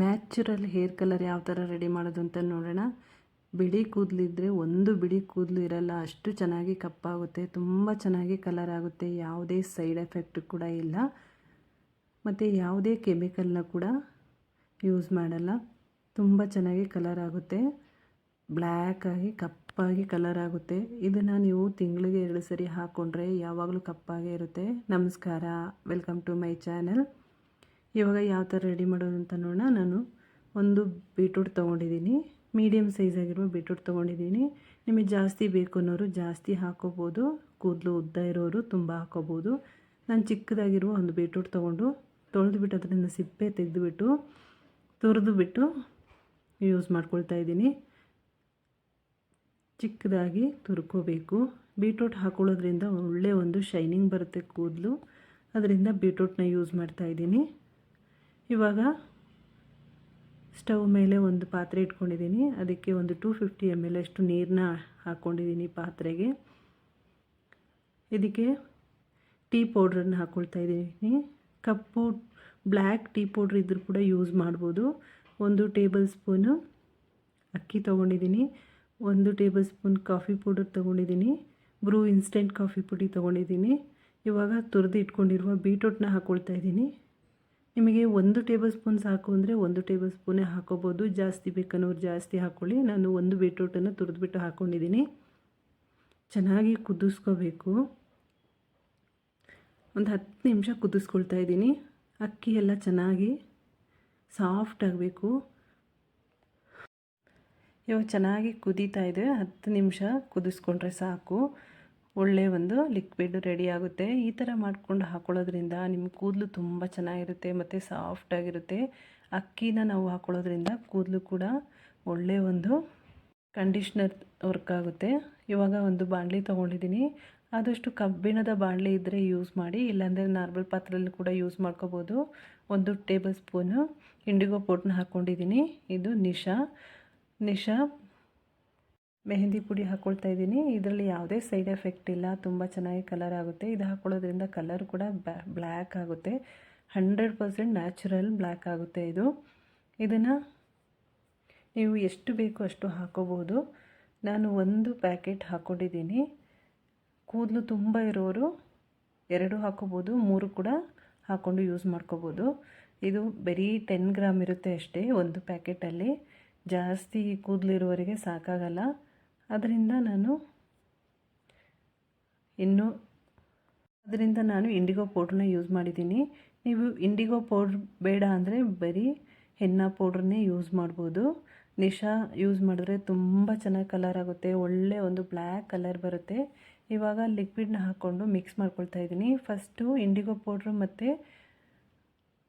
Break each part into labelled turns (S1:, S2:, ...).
S1: Natural hair colour ಯಾವ ಥರ ready ಮಾಡೋದು ಅಂತ ನೋಡೋಣ. ಬಿಳಿ ಕೂದಲಿದ್ರೆ ಒಂದು ಬಿಳಿ ಕೂದಲು ಇರಲ್ಲ, ಅಷ್ಟು ಚೆನ್ನಾಗಿ ಕಪ್ಪಾಗುತ್ತೆ, ತುಂಬ ಚೆನ್ನಾಗಿ ಕಲರ್ ಆಗುತ್ತೆ, ಯಾವುದೇ ಸೈಡ್ ಎಫೆಕ್ಟ್ ಕೂಡ ಇಲ್ಲ. ಮತ್ತು ಯಾವುದೇ ಕೆಮಿಕಲ್ನ ಕೂಡ ಯೂಸ್ ಮಾಡಲ್ಲ, ತುಂಬ ಚೆನ್ನಾಗಿ ಕಲರ್ ಆಗುತ್ತೆ ಬ್ಲ್ಯಾಕಾಗಿ ಕಪ್ಪಾಗಿ ಕಲರ್ ಆಗುತ್ತೆ. ಇದನ್ನು ನೀವು ತಿಂಗಳಿಗೆ ಎರಡು ಸರಿ ಹಾಕ್ಕೊಂಡ್ರೆ ಯಾವಾಗಲೂ ಕಪ್ಪಾಗೇ ಇರುತ್ತೆ. ನಮಸ್ಕಾರ, ವೆಲ್ಕಮ್ ಟು ಮೈ ಚಾನಲ್. ಇವಾಗ ಯಾವ ಥರ ರೆಡಿ ಮಾಡೋದು ಅಂತ ನೋಡೋಣ. ನಾನು ಒಂದು ಬೀಟ್ರೂಟ್ ತೊಗೊಂಡಿದ್ದೀನಿ. ಮೀಡಿಯಮ್ ಸೈಜಾಗಿರೋ ಬೀಟ್ರೂಟ್ ತೊಗೊಂಡಿದ್ದೀನಿ. ನಿಮಗೆ ಜಾಸ್ತಿ ಬೇಕು ಅನ್ನೋರು ಜಾಸ್ತಿ ಹಾಕೋಬೋದು. ಕೂದಲು ಉದ್ದ ಇರೋರು ತುಂಬ ಹಾಕೋಬೋದು. ನಾನು ಚಿಕ್ಕದಾಗಿರುವ ಒಂದು ಬೀಟ್ರೂಟ್ ತೊಗೊಂಡು ತೊಳೆದುಬಿಟ್ಟು ಅದರಿಂದ ಸಿಪ್ಪೆ ತೆಗೆದುಬಿಟ್ಟು, ತುರಿದು ಬಿಟ್ಟು ಯೂಸ್ ಮಾಡ್ಕೊಳ್ತಾ ಇದ್ದೀನಿ. ಚಿಕ್ಕದಾಗಿ ತುರ್ಕೋಬೇಕು. ಬೀಟ್ರೂಟ್ ಹಾಕೊಳ್ಳೋದ್ರಿಂದ ಒಳ್ಳೆಯ ಒಂದು ಶೈನಿಂಗ್ ಬರುತ್ತೆ ಕೂದಲು. ಅದರಿಂದ ಬೀಟ್ರೂಟ್ನ ಯೂಸ್ ಮಾಡ್ತಾ ಇದ್ದೀನಿ. ಇವಾಗ ಸ್ಟವ್ ಮೇಲೆ ಒಂದು ಪಾತ್ರೆ ಇಟ್ಕೊಂಡಿದ್ದೀನಿ. ಅದಕ್ಕೆ ಒಂದು ಟೂ ಫಿಫ್ಟಿ ಎಂ ಎಲ್ ಅಷ್ಟು ನೀರನ್ನ ಹಾಕ್ಕೊಂಡಿದ್ದೀನಿ ಪಾತ್ರೆಗೆ. ಇದಕ್ಕೆ ಟೀ ಪೌಡ್ರನ್ನ ಹಾಕ್ಕೊಳ್ತಾ ಇದ್ದೀನಿ. ಕಪ್ಪು ಬ್ಲ್ಯಾಕ್ ಟೀ ಪೌಡ್ರ್ ಇದ್ದರೂ ಕೂಡ ಯೂಸ್ ಮಾಡ್ಬೋದು. ಒಂದು ಟೇಬಲ್ ಸ್ಪೂನು ಅಕ್ಕಿ ತೊಗೊಂಡಿದ್ದೀನಿ. ಒಂದು ಟೇಬಲ್ ಸ್ಪೂನ್ ಕಾಫಿ ಪೌಡರ್ ತೊಗೊಂಡಿದ್ದೀನಿ. ಬ್ರೂ ಇನ್ಸ್ಟೆಂಟ್ ಕಾಫಿ ಪುಡಿ ತೊಗೊಂಡಿದ್ದೀನಿ. ಇವಾಗ ತುರಿದು ಇಟ್ಕೊಂಡಿರುವ ಬೀಟ್ರೂಟ್ನ ಹಾಕ್ಕೊಳ್ತಾ ಇದ್ದೀನಿ. ನಿಮಗೆ ಒಂದು ಟೇಬಲ್ ಸ್ಪೂನ್ ಸಾಕು ಅಂದರೆ ಒಂದು ಟೇಬಲ್ ಸ್ಪೂನೇ ಹಾಕೋಬೋದು. ಜಾಸ್ತಿ ಬೇಕನ್ನೋರು ಜಾಸ್ತಿ ಹಾಕ್ಕೊಳ್ಳಿ ನಾನು ಒಂದು ಬೀಟ್ರೂಟನ್ನು ತುರಿದ್ಬಿಟ್ಟು ಹಾಕ್ಕೊಂಡಿದ್ದೀನಿ ಚೆನ್ನಾಗಿ ಕುದಿಸ್ಕೋಬೇಕು. ಒಂದು ಹತ್ತು ನಿಮಿಷ ಕುದಿಸ್ಕೊಳ್ತಾ ಇದ್ದೀನಿ. ಅಕ್ಕಿ ಎಲ್ಲ ಚೆನ್ನಾಗಿ ಸಾಫ್ಟ್ ಆಗಬೇಕು. ಇವಾಗ ಚೆನ್ನಾಗಿ ಕುದೀತಾ ಇದೆ. ಹತ್ತು ನಿಮಿಷ ಕುದಿಸ್ಕೊಂಡ್ರೆ ಸಾಕು. ಒಳ್ಳೆಯ ಒಂದು ಲಿಕ್ವಿಡ್ ರೆಡಿ ಆಗುತ್ತೆ. ಈ ಥರ ಮಾಡ್ಕೊಂಡು ಹಾಕೊಳ್ಳೋದ್ರಿಂದ ನಿಮ್ಮ ಕೂದಲು ತುಂಬ ಚೆನ್ನಾಗಿರುತ್ತೆ ಮತ್ತು ಸಾಫ್ಟಾಗಿರುತ್ತೆ ಅಕ್ಕಿನ ನಾವು ಹಾಕೊಳ್ಳೋದ್ರಿಂದ ಕೂದಲು ಕೂಡ ಒಳ್ಳೆಯ ಒಂದು ಕಂಡೀಷ್ನರ್ ವರ್ಕ್ ಆಗುತ್ತೆ. ಇವಾಗ ಒಂದು ಬಾಣಲಿ ತೊಗೊಂಡಿದ್ದೀನಿ. ಆದಷ್ಟು ಕಬ್ಬಿಣದ ಬಾಣಲಿ ಇದ್ದರೆ ಯೂಸ್ ಮಾಡಿ, ಇಲ್ಲಾಂದರೆ ನಾರ್ಮಲ್ ಪಾತ್ರೆಯಲ್ಲಿ ಕೂಡ ಯೂಸ್ ಮಾಡ್ಕೋಬೋದು. ಒಂದು ಟೇಬಲ್ ಸ್ಪೂನು ಇಂಡಿಗೋ ಪೌಡ್ರನ್ನ ಹಾಕ್ಕೊಂಡಿದ್ದೀನಿ ಇದು ನಿಶಾ. ನಿಶಾ ಮೆಹಂದಿ ಪುಡಿ ಹಾಕ್ಕೊಳ್ತಾ ಇದ್ದೀನಿ. ಇದರಲ್ಲಿ ಯಾವುದೇ ಸೈಡ್ ಎಫೆಕ್ಟ್ ಇಲ್ಲ. ತುಂಬ ಚೆನ್ನಾಗಿ ಕಲರ್ ಆಗುತ್ತೆ. ಇದು ಹಾಕ್ಕೊಳ್ಳೋದ್ರಿಂದ ಕಲರ್ ಕೂಡ ಬ್ಲ್ಯಾಕ್ ಆಗುತ್ತೆ. ಹಂಡ್ರೆಡ್ ಪರ್ಸೆಂಟ್ ನ್ಯಾಚುರಲ್ ಬ್ಲ್ಯಾಕ್ ಆಗುತ್ತೆ ಇದು. ಇದನ್ನು ನೀವು ಎಷ್ಟು ಬೇಕು ಅಷ್ಟು ಹಾಕೋಬೋದು. ನಾನು ಒಂದು ಪ್ಯಾಕೆಟ್ ಹಾಕ್ಕೊಂಡಿದ್ದೀನಿ ಕೂದಲು ತುಂಬ ಇರೋರು ಎರಡು ಹಾಕೋಬೋದು, ಮೂರು ಕೂಡ ಹಾಕ್ಕೊಂಡು ಯೂಸ್ ಮಾಡ್ಕೋಬೋದು. ಇದು ಬರೀ ಟೆನ್ ಗ್ರಾಮ್ ಇರುತ್ತೆ ಅಷ್ಟೇ ಒಂದು ಪ್ಯಾಕೆಟಲ್ಲಿ ಜಾಸ್ತಿ ಕೂದಲಿರುವವರಿಗೆ ಸಾಕಾಗಲ್ಲ. ಅದರಿಂದ ನಾನು ಇನ್ನು ಅದರಿಂದ ನಾನು ಇಂಡಿಗೋ ಪೌಡ್ರನ್ನ ಯೂಸ್ ಮಾಡಿದ್ದೀನಿ. ನೀವು ಇಂಡಿಗೋ ಪೌಡ್ರ್ ಬೇಡ ಅಂದರೆ ಬರೀ ಹೆನ್ನ ಪೌಡ್ರನ್ನೇ ಯೂಸ್ ಮಾಡ್ಬೋದು. ನಿಶಾ ಯೂಸ್ ಮಾಡಿದ್ರೆ ತುಂಬ ಚೆನ್ನಾಗಿ ಕಲರ್ ಆಗುತ್ತೆ. ಒಳ್ಳೆ ಒಂದು ಬ್ಲ್ಯಾಕ್ ಕಲರ್ ಬರುತ್ತೆ. ಇವಾಗ ಲಿಕ್ವಿಡ್ನ ಹಾಕ್ಕೊಂಡು ಮಿಕ್ಸ್ ಮಾಡ್ಕೊಳ್ತಾ ಇದ್ದೀನಿ. ಫಸ್ಟು ಇಂಡಿಗೋ ಪೌಡ್ರು ಮತ್ತು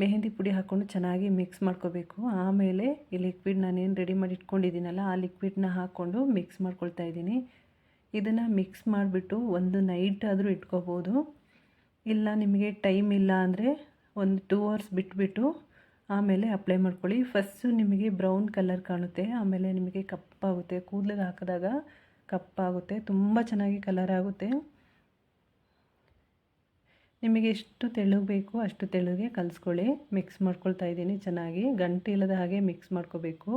S1: ಮೆಹಂದಿ ಪುಡಿ ಹಾಕ್ಕೊಂಡು ಚೆನ್ನಾಗಿ ಮಿಕ್ಸ್ ಮಾಡ್ಕೋಬೇಕು. ಆಮೇಲೆ ಈ ಲಿಕ್ವಿಡ್ ನಾನೇನು ರೆಡಿ ಮಾಡಿ ಇಟ್ಕೊಂಡಿದ್ದೀನಲ್ಲ, ಆ ಲಿಕ್ವಿಡ್ನ ಹಾಕ್ಕೊಂಡು ಮಿಕ್ಸ್ ಮಾಡ್ಕೊಳ್ತಾ ಇದ್ದೀನಿ. ಇದನ್ನು ಮಿಕ್ಸ್ ಮಾಡಿಬಿಟ್ಟು ಒಂದು ನೈಟ್ ಆದರೂ ಇಟ್ಕೋಬೋದು. ಇಲ್ಲ, ನಿಮಗೆ ಟೈಮ್ ಇಲ್ಲ ಅಂದರೆ ಒಂದು ಟೂ ಅವರ್ಸ್ ಬಿಟ್ಬಿಟ್ಟು ಆಮೇಲೆ ಅಪ್ಲೈ ಮಾಡ್ಕೊಳ್ಳಿ. ಫಸ್ಟು ನಿಮಗೆ ಬ್ರೌನ್ ಕಲರ್ ಕಾಣುತ್ತೆ, ಆಮೇಲೆ ನಿಮಗೆ ಕಪ್ಪಾಗುತ್ತೆ. ಕೂದಲಿಗೆ ಹಾಕಿದಾಗ ಕಪ್ಪಾಗುತ್ತೆ, ತುಂಬ ಚೆನ್ನಾಗಿ ಕಲರ್ ಆಗುತ್ತೆ. ನಿಮಗೆ ಎಷ್ಟು ತೆಳು ಬೇಕು ಅಷ್ಟು ತೆಳುಗೆ ಕಲಿಸ್ಕೊಳ್ಳಿ. ಮಿಕ್ಸ್ ಮಾಡ್ಕೊಳ್ತಾ ಇದ್ದೀನಿ ಚೆನ್ನಾಗಿ. ಗಂಟೆ ಇಲ್ಲದ ಹಾಗೆ ಮಿಕ್ಸ್ ಮಾಡ್ಕೋಬೇಕು.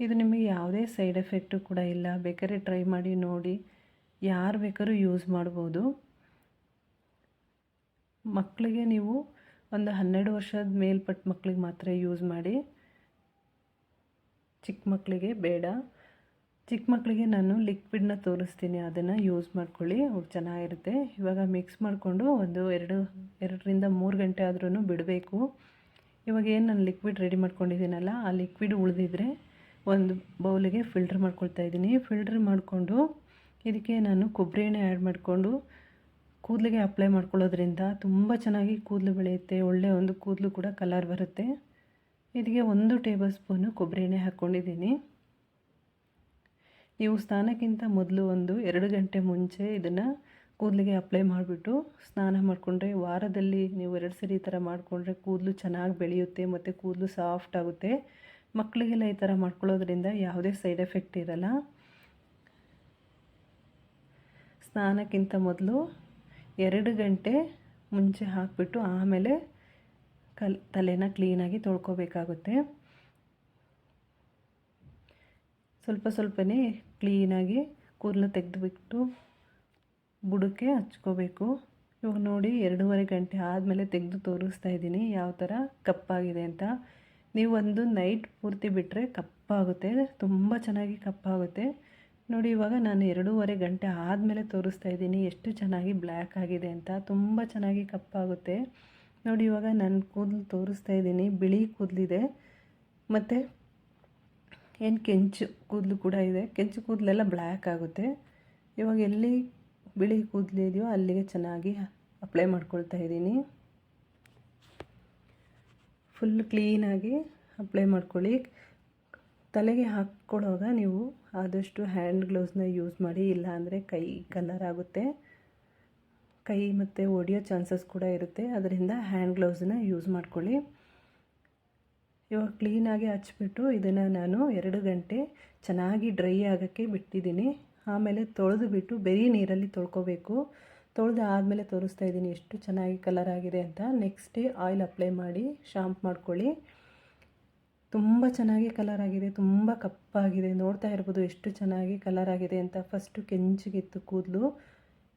S1: ಇದು ನಿಮಗೆ ಯಾವುದೇ ಸೈಡ್ ಎಫೆಕ್ಟು ಕೂಡ ಇಲ್ಲ. ಬೇಕಾದ್ರೆ ಟ್ರೈ ಮಾಡಿ ನೋಡಿ. ಯಾರು ಬೇಕಾದ್ರೂ ಯೂಸ್ ಮಾಡ್ಬೋದು. ಮಕ್ಕಳಿಗೆ ನೀವು ಒಂದು ಹನ್ನೆರಡು ವರ್ಷದ ಮೇಲ್ಪಟ್ಟ ಮಕ್ಕಳಿಗೆ ಮಾತ್ರ ಯೂಸ್ ಮಾಡಿ. ಚಿಕ್ಕ ಮಕ್ಕಳಿಗೆ ಬೇಡ. ಚಿಕ್ಕ ಮಕ್ಕಳಿಗೆ ನಾನು ಲಿಕ್ವಿಡ್ನ ತೋರಿಸ್ತೀನಿ, ಅದನ್ನು ಯೂಸ್ ಮಾಡ್ಕೊಳ್ಳಿ ಅವು ಚೆನ್ನಾಗಿರುತ್ತೆ. ಇವಾಗ ಮಿಕ್ಸ್ ಮಾಡಿಕೊಂಡು ಒಂದು ಎರಡು, ಎರಡರಿಂದ ಮೂರು ಗಂಟೆ ಆದ್ರೂ ಬಿಡಬೇಕು. ಇವಾಗ ಏನು ನಾನು ಲಿಕ್ವಿಡ್ ರೆಡಿ ಮಾಡ್ಕೊಂಡಿದ್ದೀನಲ್ಲ, ಆ ಲಿಕ್ವಿಡ್ ಉಳಿದಿದ್ರೆ ಒಂದು ಬೌಲಿಗೆ ಫಿಲ್ಟ್ರ್ ಮಾಡ್ಕೊಳ್ತಾ ಇದ್ದೀನಿ. ಫಿಲ್ಟ್ರ್ ಮಾಡಿಕೊಂಡು ಇದಕ್ಕೆ ನಾನು ಕೊಬ್ಬರಿ ಎಣ್ಣೆ ಆ್ಯಡ್ ಮಾಡಿಕೊಂಡು ಕೂದಲಿಗೆ ಅಪ್ಲೈ ಮಾಡ್ಕೊಳ್ಳೋದ್ರಿಂದ ತುಂಬ ಚೆನ್ನಾಗಿ ಕೂದಲು ಬೆಳೆಯುತ್ತೆ. ಒಳ್ಳೆಯ ಒಂದು ಕೂದಲು ಕೂಡ ಕಲರ್ ಬರುತ್ತೆ. ಇದಕ್ಕೆ ಒಂದು ಟೇಬಲ್ ಸ್ಪೂನು ಕೊಬ್ಬರಿ ಎಣ್ಣೆ ಹಾಕ್ಕೊಂಡಿದ್ದೀನಿ ನೀವು ಸ್ನಾನಕ್ಕಿಂತ ಮೊದಲು ಒಂದು ಎರಡು ಗಂಟೆ ಮುಂಚೆ ಇದನ್ನು ಕೂದಲಿಗೆ ಅಪ್ಲೈ ಮಾಡಿಬಿಟ್ಟು ಸ್ನಾನ ಮಾಡಿಕೊಂಡ್ರೆ ವಾರದಲ್ಲಿ ನೀವು ಎರಡು ಸರಿ ಈ ಥರ ಮಾಡಿಕೊಂಡ್ರೆ ಕೂದಲು ಚೆನ್ನಾಗಿ ಬೆಳೆಯುತ್ತೆ ಮತ್ತು ಕೂದಲು ಸಾಫ್ಟ್ ಆಗುತ್ತೆ. ಮಕ್ಕಳಿಗೆಲ್ಲ ಈ ಥರ ಮಾಡ್ಕೊಳ್ಳೋದ್ರಿಂದ ಯಾವುದೇ ಸೈಡ್ ಎಫೆಕ್ಟ್ ಇರಲ್ಲ. ಸ್ನಾನಕ್ಕಿಂತ ಮೊದಲು ಎರಡು ಗಂಟೆ ಮುಂಚೆ ಹಾಕಿಬಿಟ್ಟು ಆಮೇಲೆ ಕಲ್ ತಲೆನ ಕ್ಲೀನಾಗಿ ತೊಳ್ಕೊಬೇಕಾಗುತ್ತೆ. ಸ್ವಲ್ಪ ಸ್ವಲ್ಪನೇ ಕ್ಲೀನಾಗಿ ಕೂದಲು ತೆಗೆದುಬಿಟ್ಟು ಬುಡಕ್ಕೆ ಹಚ್ಕೋಬೇಕು. ಇವಾಗ ನೋಡಿ ಎರಡೂವರೆ ಗಂಟೆ ಆದಮೇಲೆ ತೆಗೆದು ತೋರಿಸ್ತಾ ಇದ್ದೀನಿ ಯಾವ ಥರ ಕಪ್ಪಾಗಿದೆ ಅಂತ. ನೀವು ಒಂದು ನೈಟ್ ಪೂರ್ತಿ ಬಿಟ್ಟರೆ ಕಪ್ಪಾಗುತ್ತೆ, ತುಂಬ ಚೆನ್ನಾಗಿ ಕಪ್ಪಾಗುತ್ತೆ. ನೋಡಿ ಇವಾಗ ನಾನು ಎರಡೂವರೆ ಗಂಟೆ ಆದಮೇಲೆ ತೋರಿಸ್ತಾ ಇದ್ದೀನಿ ಎಷ್ಟು ಚೆನ್ನಾಗಿ ಬ್ಲ್ಯಾಕ್ ಆಗಿದೆ ಅಂತ. ತುಂಬ ಚೆನ್ನಾಗಿ ಕಪ್ಪಾಗುತ್ತೆ. ನೋಡಿ ಇವಾಗ ನನ್ನ ಕೂದಲು ತೋರಿಸ್ತಾ ಇದ್ದೀನಿ, ಬಿಳಿ ಕೂದಲಿದೆ. ಮತ್ತು ಏನು ಕೆಂಚು ಕೂದಲು ಕೂಡ ಇದೆ. ಕೆಂಚು ಕೂದಲೆಲ್ಲ ಬ್ಲ್ಯಾಕ್ ಆಗುತ್ತೆ. ಇವಾಗ ಎಲ್ಲಿ ಬಿಳಿ ಕೂದಲು ಇದೆಯೋ ಅಲ್ಲಿಗೆ ಚೆನ್ನಾಗಿ ಅಪ್ಲೈ ಮಾಡ್ಕೊಳ್ತಾ ಇದ್ದೀನಿ. ಫುಲ್ ಕ್ಲೀನಾಗಿ ಅಪ್ಲೈ ಮಾಡ್ಕೊಳ್ಳಿ. ತಲೆಗೆ ಹಾಕ್ಕೊಳ್ಳೋವಾಗ ನೀವು ಆದಷ್ಟು ಹ್ಯಾಂಡ್ ಗ್ಲೌಸ್ನ ಯೂಸ್ ಮಾಡಿ ಇಲ್ಲ ಅಂದರೆ ಕೈ ಕಲರ್ ಆಗುತ್ತೆ. ಕೈ ಮತ್ತು ಒಡೆಯೋ ಚಾನ್ಸಸ್ ಕೂಡ ಇರುತ್ತೆ. ಅದರಿಂದ ಹ್ಯಾಂಡ್ ಗ್ಲೌಸನ್ನ ಯೂಸ್ ಮಾಡ್ಕೊಳ್ಳಿ. ಇವಾಗ ಕ್ಲೀನಾಗಿ ಹಚ್ಬಿಟ್ಟು ಇದನ್ನು ನಾನು ಎರಡು ಗಂಟೆ ಚೆನ್ನಾಗಿ ಡ್ರೈ ಆಗೋಕ್ಕೆ ಬಿಟ್ಟಿದ್ದೀನಿ. ಆಮೇಲೆ ತೊಳೆದು ಬಿಟ್ಟು ಬರೀ ನೀರಲ್ಲಿ ತೊಳ್ಕೋಬೇಕು. ತೊಳೆದು ಆದಮೇಲೆ ತೋರಿಸ್ತಾ ಇದ್ದೀನಿ ಎಷ್ಟು ಚೆನ್ನಾಗಿ ಕಲರ್ ಆಗಿದೆ ಅಂತ. ನೆಕ್ಸ್ಟ್ ಡೇ ಆಯಿಲ್ ಅಪ್ಲೈ ಮಾಡಿ ಶಾಂಪ್ ಮಾಡ್ಕೊಳ್ಳಿ. ತುಂಬ ಚೆನ್ನಾಗಿ ಕಲರ್ ಆಗಿದೆ, ತುಂಬ ಕಪ್ಪಾಗಿದೆ. ನೋಡ್ತಾ ಇರ್ಬೋದು ಎಷ್ಟು ಚೆನ್ನಾಗಿ ಕಲರ್ ಆಗಿದೆ ಅಂತ. ಫಸ್ಟು ಕೆಂಚಿಗಿತ್ತು ಕೂದಲು.